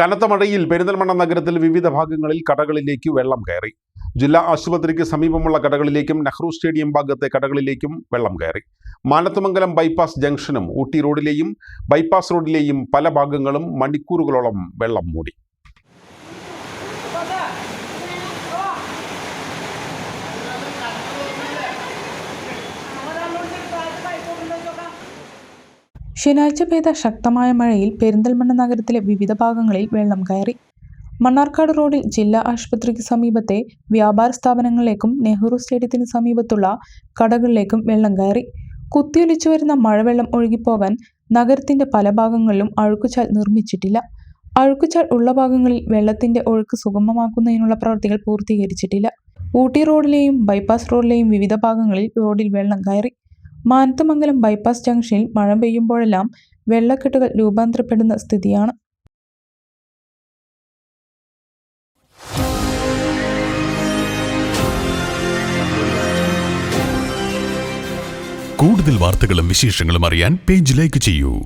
കനത്ത മഴയിൽ പെരിന്തൽമണ്ണ നഗരത്തിൽ വിവിധ ഭാഗങ്ങളിൽ കടകളിലേക്ക് വെള്ളം കയറി. ജില്ലാ ആശുപത്രിക്ക് സമീപമുള്ള കടകളിലേക്കും നെഹ്റു സ്റ്റേഡിയം ഭാഗത്തെ കടകളിലേക്കും വെള്ളം കയറി. മാനത്തുമംഗലം ബൈപ്പാസ് ജംഗ്ഷനും ഊട്ടി റോഡിലെയും ബൈപ്പാസ് റോഡിലെയും പല ഭാഗങ്ങളും മണിക്കൂറുകളോളം വെള്ളം മൂടി. ശനിയാഴ്ച പെയ്ത ശക്തമായ മഴയിൽ പെരിന്തൽമണ്ണ നഗരത്തിലെ വിവിധ ഭാഗങ്ങളിൽ വെള്ളം കയറി. മണ്ണാർക്കാട് റോഡിൽ ജില്ലാ ആശുപത്രിക്ക് സമീപത്തെ വ്യാപാര സ്ഥാപനങ്ങളിലേക്കും നെഹ്റു സ്റ്റേഡിയത്തിന് സമീപത്തുള്ള കടകളിലേക്കും വെള്ളം കയറി. കുത്തിയൊലിച്ചു വരുന്ന മഴവെള്ളം ഒഴുകിപ്പോകാൻ നഗരത്തിന്റെ പല ഭാഗങ്ങളിലും അഴുക്കുചാൽ നിർമ്മിച്ചിട്ടില്ല. അഴുക്കുചാൽ ഉള്ള ഭാഗങ്ങളിൽ വെള്ളത്തിന്റെ ഒഴുക്ക് സുഗമമാക്കുന്നതിനുള്ള പ്രവൃത്തികൾ പൂർത്തീകരിച്ചിട്ടില്ല. ഊട്ടി റോഡിലെയും ബൈപ്പാസ് റോഡിലെയും വിവിധ ഭാഗങ്ങളിൽ റോഡിൽ വെള്ളം കയറി. മാനത്തമംഗലം ബൈപ്പാസ് ജംഗ്ഷനിൽ മഴ പെയ്യുമ്പോഴെല്ലാം വെള്ളക്കെട്ടുകൾ രൂപാന്തരപ്പെടുന്ന സ്ഥിതിയാണ്. കൂടുതൽ വാർത്തകളും വിശേഷങ്ങളും അറിയാൻ പേജ് ലൈക്ക് ചെയ്യൂ.